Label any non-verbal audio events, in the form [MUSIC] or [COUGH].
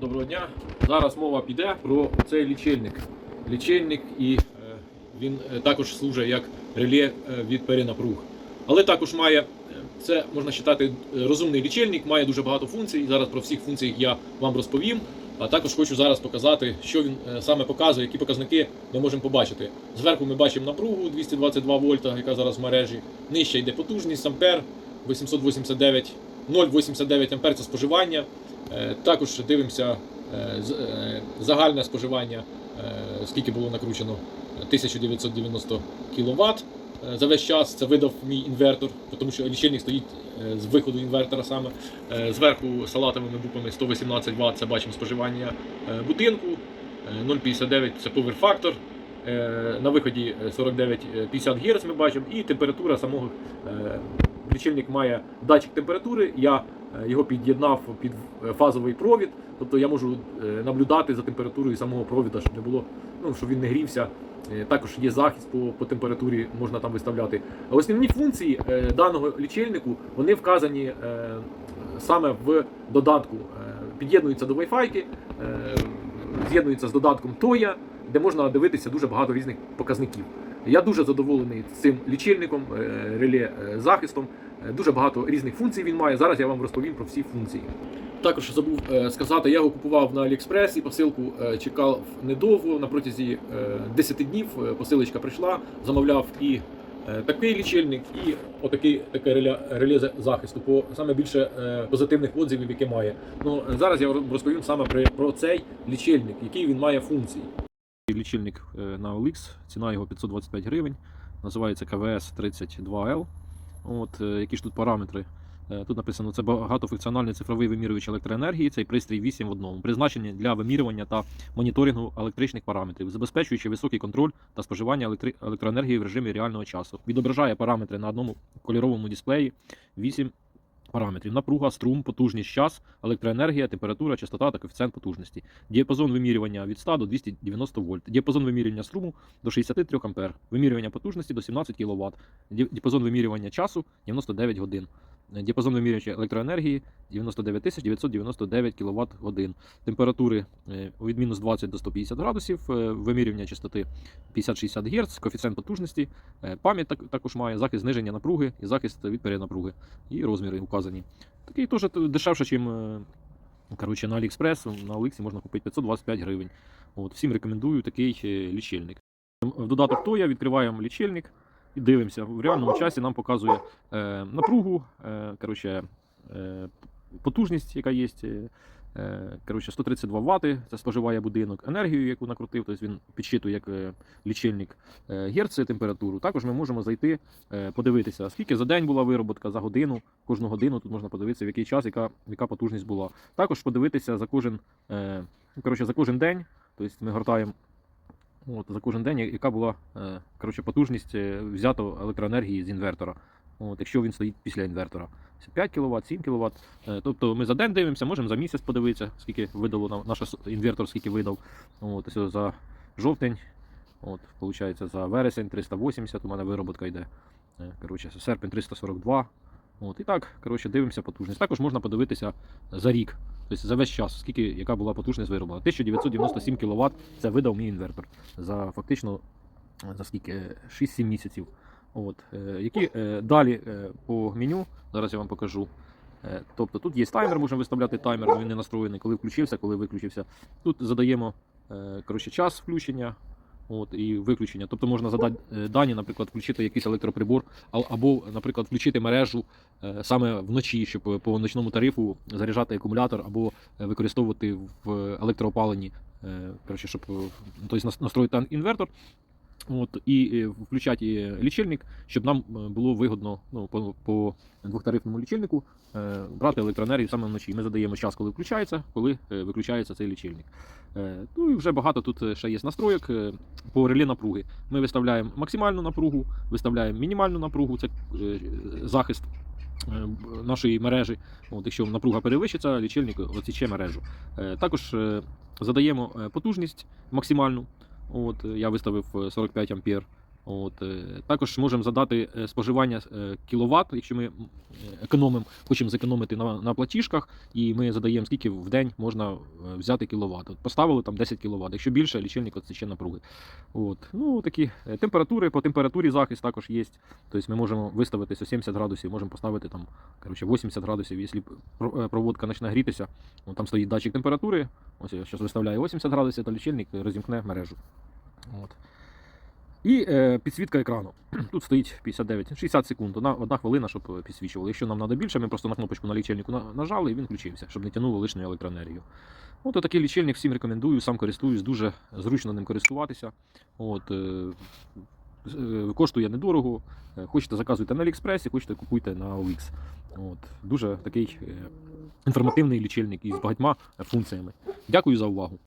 Доброго дня. Зараз мова піде про цей лічильник. Лічильник і е, він е, також служить як реле е, від перенапруг. Але також має, це можна вважати, розумний лічильник, має дуже багато функцій. Зараз про всіх функціях я вам розповім. А також хочу зараз показати, що він саме показує, які показники ми можемо побачити. Зверху ми бачимо напругу 222 вольта, яка зараз в мережі. Нижче йде потужність ампер 889, 0,89 ампер це споживання. Е, Також дивимося е, е, загальне споживання, скільки було накручено 1990 кВт за весь час. Це видав мій інвертор, тому що лічильник стоїть з виходу інвертора саме. Зверху салатовими буквами 118 Вт це бачимо споживання будинку. Е, 0,59 це поверх-фактор. Е, На виході 49-50 Гц ми бачимо, і температура самого лічильник має датчик температури. Я е, його під'єднав під е, фазовий провід, тобто я можу е, наблюдати за температурою самого провіда, щоб не було, ну щоб він не грівся. Також є захист по, по температурі, можна там виставляти. А основні функції даного лічильнику вони вказані саме в додатку. Під'єднуються до Wi-Fi, з'єднуються з додатком TOYA, де можна дивитися дуже багато різних показників. Я дуже задоволений цим лічильником, е, реле е, захистом. Е, Дуже багато різних функцій він має. Зараз я вам розповім про всі функції. Також забув сказати, я його купував на AliExpress і посилку чекав недовго. На протязі е, 10 днів посилочка прийшла, замовляв і такий лічильник, і отакий таке реле, захисту. По саме більше позитивних отзивів, яке має. Ну зараз я вам розповім саме про цей лічильник, який він має функції. Лічильник е, на OLX, ціна його 525 гривень. Називається КВС 32L. От, е, які ж тут параметри? Е, Тут написано, це багатофункціональний цифровий вимірювач електроенергії. Цей пристрій 8 в одному, призначений для вимірювання та моніторингу електричних параметрів, забезпечуючи високий контроль та споживання електри- електроенергії в режимі реального часу. Відображає параметри на одному кольоровому дисплеї. 8 параметрів: напруга, струм, потужність, час, електроенергія, температура, частота та коефіцієнт потужності. Діапазон вимірювання від 100 до 290 вольт. Діапазон вимірювання струму до 63 ампер. Вимірювання потужності до 17 кВт. Діапазон вимірювання часу 99 годин. Діапазон вимірювача електроенергії 99 999 кВт годин. Температури е, від мінус 20 до 150 градусів, е, вимірювання частоти 50-60 Гц, коефіцієнт потужності, е, пам'ять так- також має, захист зниження напруги і захист від перенапруги. І розміри указані. Такий теж дешевше, ніж коротше, на AliExpress. На OLX можна купити 525 гривень. От, всім рекомендую такий е, лічильник. В додаток TOYA відкриваємо лічильник і дивимося. В реальному часі нам показує е, напругу, е, коротше, е, потужність, яка є. е, Коротше, 132 Вт, це споживає будинок, енергію, яку накрутив, тобто він підсчитує як е, лічильник е, герци, температуру. Також ми можемо зайти, е, подивитися, скільки за день була вироботка, за годину, кожну годину тут можна подивитися, в який час, яка, яка потужність була. Також подивитися за кожен, е, коротше, за кожен день, тобто ми гортаємо От, за кожен день, яка була е, коротше, потужність е, взято електроенергії з інвертора. От, якщо він стоїть після інвертора. 5 кВт, 7 кВт. Тобто ми за день дивимося, можемо за місяць подивитися, скільки видало нам наш інвертор, скільки видав. От, ось за жовтень, от, виходить, за вересень 380, у мене вироботка йде. Е, Коротше, серпень 342. От, і так, коротше, дивимося потужність. Також можна подивитися за рік, тобто за весь час, скільки яка була потужність вироблена. 1997 кВт це видав мій інвертор за фактично за скільки 6-7 місяців. От, е, які е, далі е, по меню, зараз я вам покажу. Тобто тут є таймер, можемо виставляти таймер, він не настроєний, коли включився, коли виключився. Тут задаємо коротше, час включення. От, і виключення. Тобто можна задати е, дані, наприклад, включити якийсь електроприбор, або, наприклад, включити мережу е, саме вночі, щоб по ночному тарифу заряджати акумулятор або е, використовувати в електроопаленні, коротше, щоб тобто настроїти інвертор. От, і е, включати е, лічильник, щоб нам е, було вигодно ну, по, по двохтарифному лічильнику е, брати електроенергію саме вночі. Ми задаємо час, коли включається, коли виключається цей лічильник. Е, ну і вже багато тут ще є настроєк е, по реле напруги. Ми виставляємо максимальну напругу, виставляємо мінімальну напругу, це е, захист нашої мережі. От, якщо напруга перевищиться, лічильник оціче мережу. Також задаємо потужність максимальну. От, е, я виставив е, 45 ампер. От, е, також можемо задати е, споживання е, кіловат, якщо ми е, економимо, хочемо зекономити на, на платіжках, і ми задаємо, скільки в день можна е, взяти кіловат. От поставили там 10 кіловат. Якщо більше, лічильник відсіче напруги. От. Ну, такі е, температури, по температурі захист також є. Тобто ми можемо виставити 70 градусів, можемо поставити там коротше, 80 градусів. Якщо е, проводка почне грітися, там стоїть датчик температури. Ось я зараз виставляю 80 градусів, то лічильник розімкне мережу. От. І е, підсвітка екрану. [CLEARS THROAT] Тут стоїть 59, 60 секунд, одна, одна хвилина, щоб підсвічувало. Якщо нам треба більше, ми просто на кнопочку на лічильнику нажали і він включився, щоб не тягнуло лишню електроенергію. От такий лічильник всім рекомендую, сам користуюсь, дуже зручно ним користуватися. От, е, е, коштує недорого. Е, Хочете заказуйте на Аліекспресі, хочете купуйте на OX. От, дуже такий е, інформативний лічильник із багатьма функціями. Дякую за увагу.